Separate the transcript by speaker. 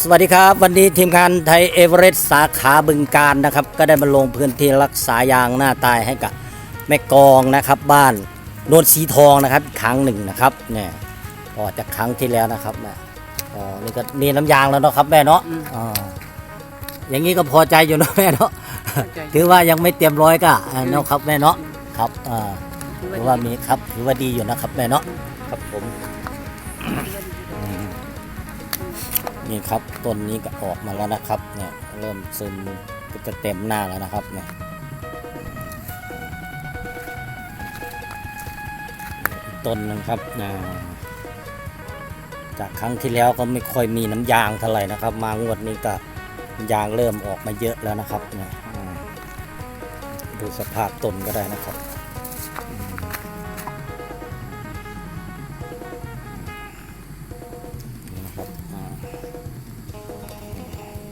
Speaker 1: สวัสดีครับ วันนี้ทีมงานไทยเอเวอเรสต์สาขาบึงการนะครับ ก็ได้มาลงพื้นที่รักษายางหน้าตายให้กับแม่กองนะครับ บ้านโนนสีทองนะครับอีกครั้งหนึ่งนะครับเนี่ยพอจากครั้งที่แล้วนะครับแม่อ๋อนี่ก็มีน้ำยางแล้วเนาะครับแม่เนาะ
Speaker 2: อืม
Speaker 1: อ๋ออย่างนี้ก็พอใจอยู่เนาะแม่เนาะ
Speaker 2: พอใจ
Speaker 1: ถือว่ายังไม่เตรียมร้อยก็อ่าเนาะครับแม่เนาะครับอ่าถือว่ามีครับถือว่าดีอยู่นะครับแม่เนาะครับผม นี่ครับต้นนี้ก็ออกมาแล้วนะครับเนี่ยเริ่มซึมก็จะเต็มหน้าแล้วนะครับเนี่ยต้นนึงครับอ่าจากครั้งที่แล้วก็ไม่ค่อยมีน้ำยางเท่าไหร่นะครับ มางวดนี้ก็ยางเริ่มออกมาเยอะแล้วนะครับเนี่ยดูสภาพต้นก็ได้นะครับ